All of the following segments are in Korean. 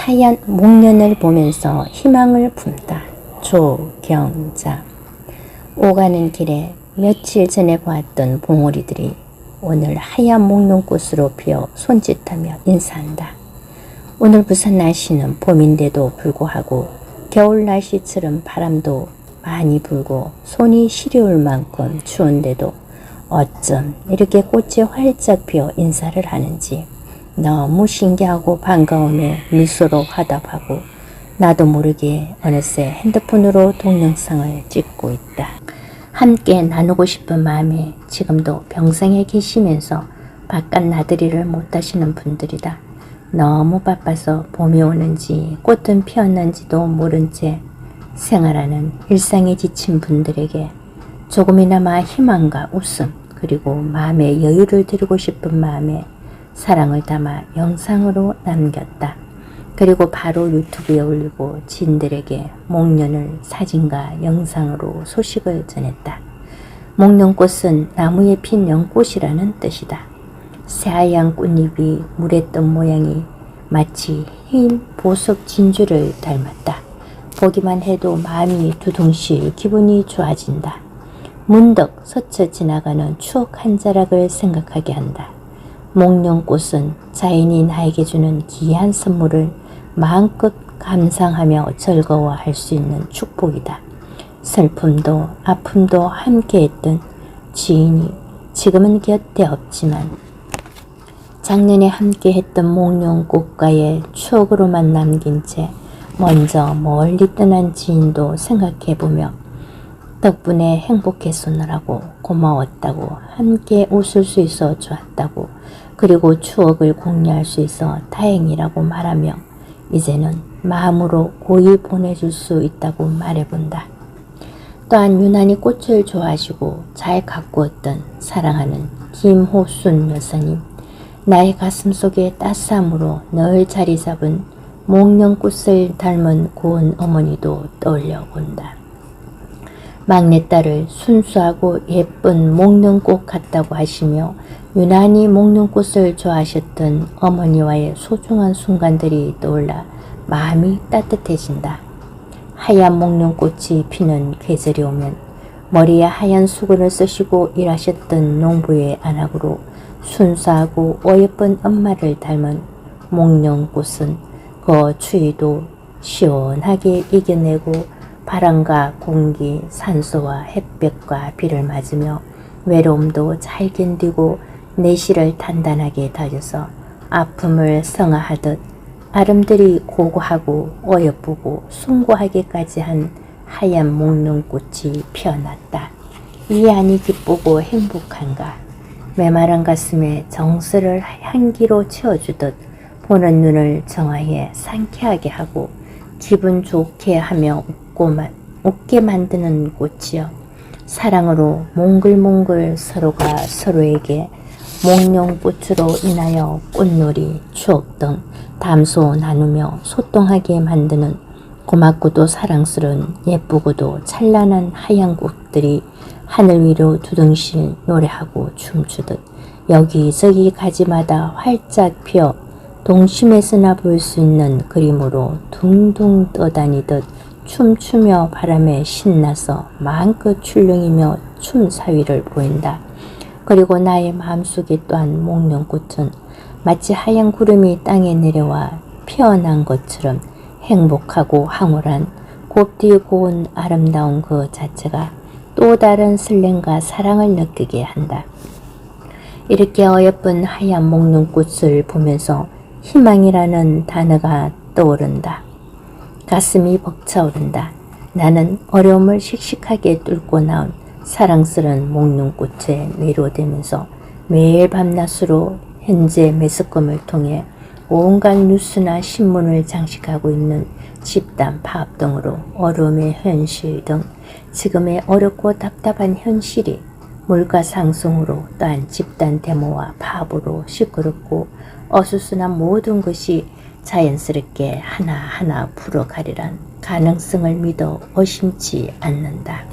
하얀 목련을 보면서 희망을 품다. 조경자. 오가는 길에 며칠 전에 보았던 봉오리들이 오늘 하얀 목련꽃으로 피어 손짓하며 인사한다. 오늘 부산 날씨는 봄인데도 불구하고 겨울 날씨처럼 바람도 많이 불고 손이 시려울 만큼 추운데도 어쩜 이렇게 꽃이 활짝 피어 인사를 하는지 너무 신기하고 반가움에 미소로 화답하고 나도 모르게 어느새 핸드폰으로 동영상을 찍고 있다. 함께 나누고 싶은 마음에 지금도 병상에 계시면서 바깥 나들이를 못 하시는 분들이다. 너무 바빠서 봄이 오는지 꽃은 피었는지도 모른 채 생활하는 일상에 지친 분들에게 조금이나마 희망과 웃음 그리고 마음의 여유를 드리고 싶은 마음에 사랑을 담아 영상으로 남겼다. 그리고 바로 유튜브에 올리고 지인들에게 목련을 사진과 영상으로 소식을 전했다. 목련꽃은 나무에 핀 연꽃이라는 뜻이다. 새하얀 꽃잎이 물에 뜬 모양이 마치 흰 보석 진주를 닮았다. 보기만 해도 마음이 두둥실 기분이 좋아진다. 문득 스쳐 지나가는 추억 한 자락을 생각하게 한다. 목련꽃은 자연이 나에게 주는 귀한 선물을 마음껏 감상하며 즐거워할 수 있는 축복이다. 슬픔도 아픔도 함께했던 지인이 지금은 곁에 없지만 작년에 함께했던 목련꽃과의 추억으로만 남긴 채 먼저 멀리 떠난 지인도 생각해보며 덕분에 행복했었느라고 고마웠다고 함께 웃을 수 있어 좋았다고 그리고 추억을 공유할 수 있어 다행이라고 말하며 이제는 마음으로 고이 보내줄 수 있다고 말해본다. 또한 유난히 꽃을 좋아하시고 잘 가꾸었던 사랑하는 김호순 여사님 나의 가슴 속에 따스함으로 늘 자리 잡은 목련꽃을 닮은 고운 어머니도 떠올려 본다. 막내딸을 순수하고 예쁜 목련꽃 같다고 하시며 유난히 목련꽃을 좋아하셨던 어머니와의 소중한 순간들이 떠올라 마음이 따뜻해진다. 하얀 목련꽃이 피는 계절이 오면 머리에 하얀 수건을 쓰시고 일하셨던 농부의 안악으로 순수하고 어예쁜 엄마를 닮은 목련꽃은 그 추위도 시원하게 이겨내고 바람과 공기, 산소와 햇볕과 비를 맞으며 외로움도 잘 견디고 내실을 단단하게 다져서 아픔을 성화하듯 아름드리 고고하고 어여쁘고 숭고하게까지 한 하얀 목련꽃이 피어났다. 이 안이 기쁘고 행복한가. 메마른 가슴에 정스를 향기로 채워주듯 보는 눈을 정화해 상쾌하게 하고 기분 좋게 하며 웃고 마, 웃게 만드는 꽃이여 사랑으로 몽글몽글 서로가 서로에게 목련꽃으로 인하여 꽃놀이, 추억 등 담소 나누며 소통하게 만드는 고맙고도 사랑스러운 예쁘고도 찬란한 하얀 꽃들이 하늘 위로 두둥실 노래하고 춤추듯 여기저기 가지마다 활짝 피어 동심에서나 볼 수 있는 그림으로 둥둥 떠다니듯 춤추며 바람에 신나서 마음껏 출렁이며 춤 사위를 보인다. 그리고 나의 마음속에 또한 목련꽃은 마치 하얀 구름이 땅에 내려와 피어난 것처럼 행복하고 황홀한 곱디 고운 아름다운 그 자체가 또 다른 설렘과 사랑을 느끼게 한다. 이렇게 어여쁜 하얀 목련꽃을 보면서 희망이라는 단어가 떠오른다. 가슴이 벅차오른다. 나는 어려움을 씩씩하게 뚫고 나온 사랑스러운 목련꽃에 매료되면서 매일 밤낮으로 현재 매스컴을 통해 온갖 뉴스나 신문을 장식하고 있는 집단 파업 등으로 어려움의 현실 등 지금의 어렵고 답답한 현실이 물가 상승으로 또한 집단 데모와 파업으로 시끄럽고 어수선한 모든 것이 자연스럽게 하나하나 풀어가리란 가능성을 믿어 의심치 않는다.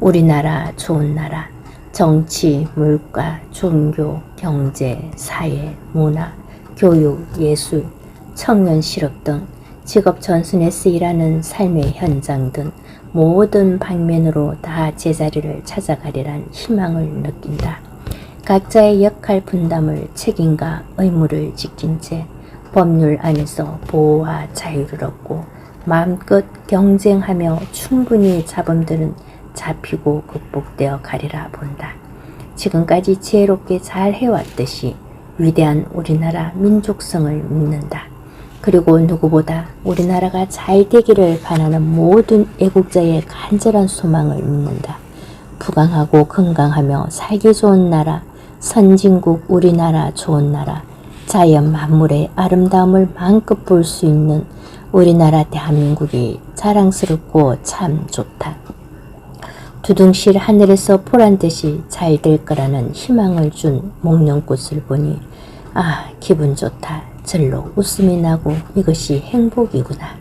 우리나라 좋은 나라, 정치, 물가, 종교, 경제, 사회, 문화, 교육, 예술, 청년 실업 등 직업 전순에 쓰이라는 삶의 현장 등 모든 방면으로 다 제자리를 찾아가리란 희망을 느낀다. 각자의 역할 분담을 책임과 의무를 지킨 채 법률 안에서 보호와 자유를 얻고 마음껏 경쟁하며 충분히 잡음들은 잡히고 극복되어 가리라 본다. 지금까지 지혜롭게 잘 해왔듯이 위대한 우리나라 민족성을 믿는다. 그리고 누구보다 우리나라가 잘 되기를 바라는 모든 애국자의 간절한 소망을 믿는다. 부강하고 건강하며 살기 좋은 나라, 선진국 우리나라 좋은 나라, 자연 만물의 아름다움을 마음껏 볼 수 있는 우리나라 대한민국이 자랑스럽고 참 좋다. 두둥실 하늘에서 보란 듯이 잘 될 거라는 희망을 준 목련꽃을 보니 아 기분 좋다. 절로 웃음이 나고 이것이 행복이구나.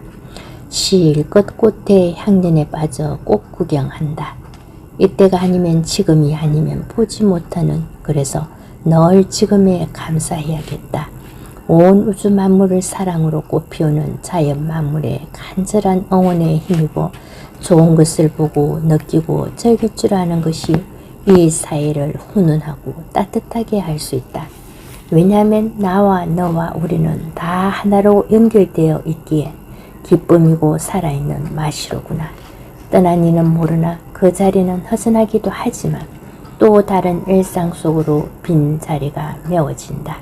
실컷 꽃의 향연에 빠져 꽃 구경한다. 이때가 아니면 지금이 아니면 보지 못하는 그래서 널 지금에 감사해야겠다. 온 우주 만물을 사랑으로 꽃피우는 자연 만물의 간절한 응원에 힘입어 좋은 것을 보고 느끼고 즐길 줄 아는 것이 이 사회를 훈훈하고 따뜻하게 할 수 있다. 왜냐하면 나와 너와 우리는 다 하나로 연결되어 있기에 기쁨이고 살아있는 맛이로구나. 떠난 이는 모르나 그 자리는 허전하기도 하지만 또 다른 일상 속으로 빈 자리가 메워진다.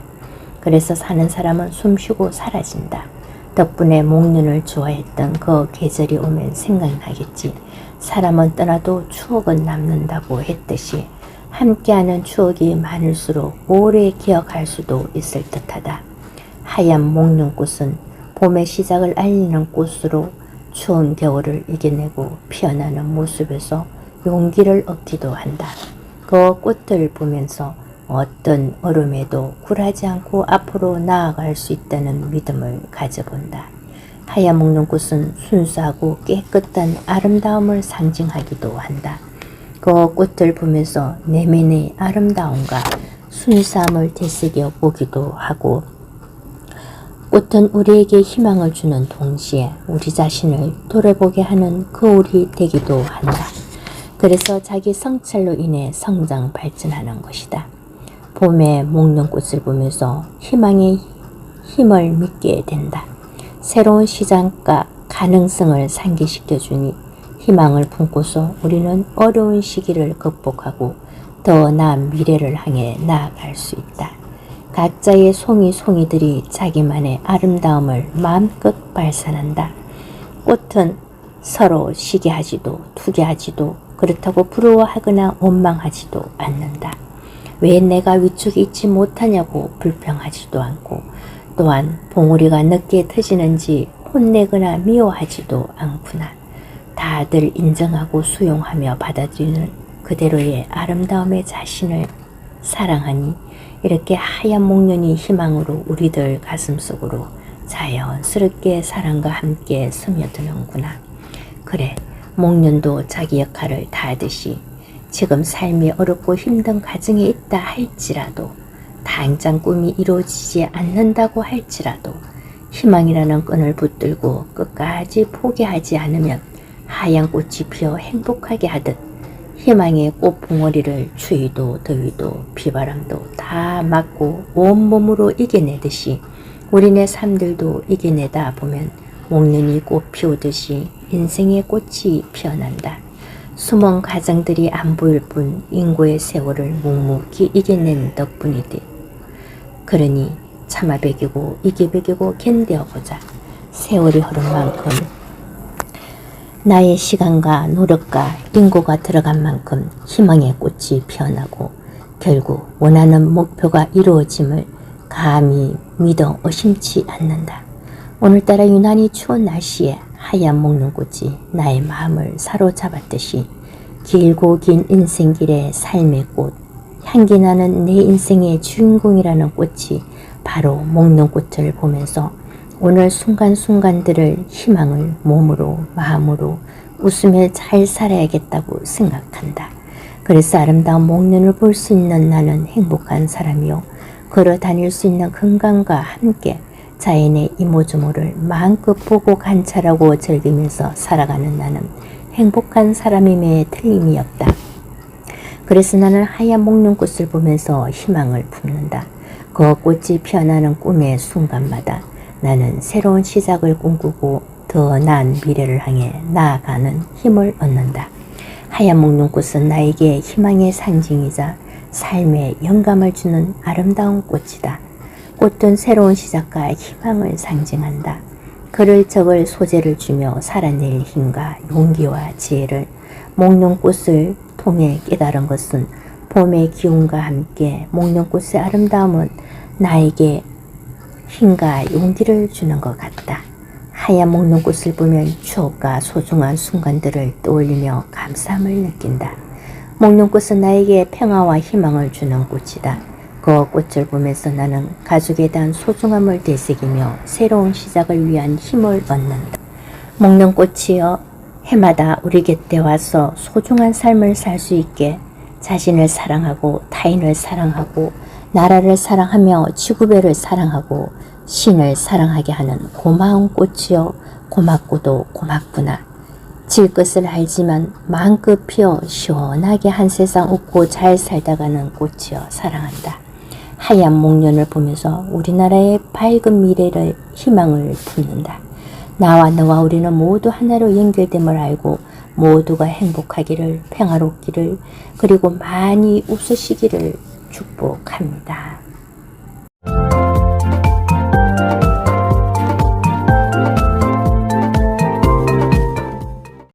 그래서 사는 사람은 숨쉬고 사라진다. 덕분에 목련을 좋아했던 그 계절이 오면 생각나겠지. 사람은 떠나도 추억은 남는다고 했듯이 함께하는 추억이 많을수록 오래 기억할 수도 있을 듯하다. 하얀 목련꽃은 봄의 시작을 알리는 꽃으로 추운 겨울을 이겨내고 피어나는 모습에서 용기를 얻기도 한다. 그 꽃을 보면서 어떤 얼음에도 굴하지 않고 앞으로 나아갈 수 있다는 믿음을 가져본다. 하얀 목련꽃은 순수하고 깨끗한 아름다움을 상징하기도 한다. 그 꽃을 보면서 내면의 아름다움과 순수함을 되새겨 보기도 하고 꽃은 우리에게 희망을 주는 동시에 우리 자신을 돌아보게 하는 거울이 되기도 한다. 그래서 자기 성찰로 인해 성장 발전하는 것이다. 봄의 목련꽃을 보면서 희망의 힘을 믿게 된다. 새로운 시장과 가능성을 상기시켜 주니 희망을 품고서 우리는 어려운 시기를 극복하고 더 나은 미래를 향해 나아갈 수 있다. 각자의 송이 송이들이 자기만의 아름다움을 마음껏 발산한다. 꽃은 서로 시기하지도 투기하지도 그렇다고 부러워하거나 원망하지도 않는다. 왜 내가 위축이 있지 못하냐고 불평하지도 않고 또한 봉우리가 늦게 터지는지 혼내거나 미워하지도 않구나. 다들 인정하고 수용하며 받아들이는 그대로의 아름다움의 자신을 사랑하니 이렇게 하얀 목련이 희망으로 우리들 가슴속으로 자연스럽게 사랑과 함께 스며드는구나. 그래, 목련도 자기 역할을 다하듯이 지금 삶이 어렵고 힘든 가정에 있다 할지라도 당장 꿈이 이루어지지 않는다고 할지라도 희망이라는 끈을 붙들고 끝까지 포기하지 않으면 하얀 꽃이 피어 행복하게 하듯 희망의 꽃봉오리를 추위도 더위도 비바람도 다 맞고 온몸으로 이겨내듯이 우리네 삶들도 이겨내다 보면 목련이 꽃 피우듯이 인생의 꽃이 피어난다. 숨은 가정들이 안 보일 뿐 인고의 세월을 묵묵히 이겨낸 덕분이듯. 그러니 참아배기고 이겨배기고 견뎌보자. 세월이 흐른 만큼 나의 시간과 노력과 인고가 들어간 만큼 희망의 꽃이 피어나고 결국 원하는 목표가 이루어짐을 감히 믿어 의심치 않는다. 오늘따라 유난히 추운 날씨에 하얀 목련꽃이 나의 마음을 사로잡았듯이 길고 긴 인생길의 삶의 꽃, 향기 나는 내 인생의 주인공이라는 꽃이 바로 목련꽃을 보면서 오늘 순간순간들을 희망을 몸으로 마음으로 웃으며 잘 살아야겠다고 생각한다. 그래서 아름다운 목련을 볼 수 있는 나는 행복한 사람이요. 걸어 다닐 수 있는 건강과 함께 자연의 이모저모를 마음껏 보고 관찰하고 즐기면서 살아가는 나는 행복한 사람임에 틀림이 없다. 그래서 나는 하얀 목련꽃을 보면서 희망을 품는다. 그 꽃이 피어나는 꿈의 순간마다 나는 새로운 시작을 꿈꾸고 더 나은 미래를 향해 나아가는 힘을 얻는다. 하얀 목련꽃은 나에게 희망의 상징이자 삶에 영감을 주는 아름다운 꽃이다. 꽃은 새로운 시작과 희망을 상징한다. 그를 적을 소재를 주며 살아낼 힘과 용기와 지혜를 목련꽃을 통해 깨달은 것은 봄의 기운과 함께 목련꽃의 아름다움은 나에게 힘과 용기를 주는 것 같다. 하얀 목련꽃을 보면 추억과 소중한 순간들을 떠올리며 감사함을 느낀다. 목련꽃은 나에게 평화와 희망을 주는 꽃이다. 그 꽃을 보면서 나는 가족에 대한 소중함을 되새기며 새로운 시작을 위한 힘을 얻는다. 목련꽃이여 해마다 우리 곁에 와서 소중한 삶을 살 수 있게 자신을 사랑하고 타인을 사랑하고 나라를 사랑하며 지구별을 사랑하고 신을 사랑하게 하는 고마운 꽃이여 고맙고도 고맙구나. 질 것을 알지만 마음껏 피어 시원하게 한 세상 웃고 잘 살다가는 꽃이여 사랑한다. 하얀 목련을 보면서 우리나라의 밝은 미래를 희망을 품는다. 나와 너와 우리는 모두 하나로 연결됨을 알고 모두가 행복하기를 평화롭기를 그리고 많이 웃으시기를 축복합니다.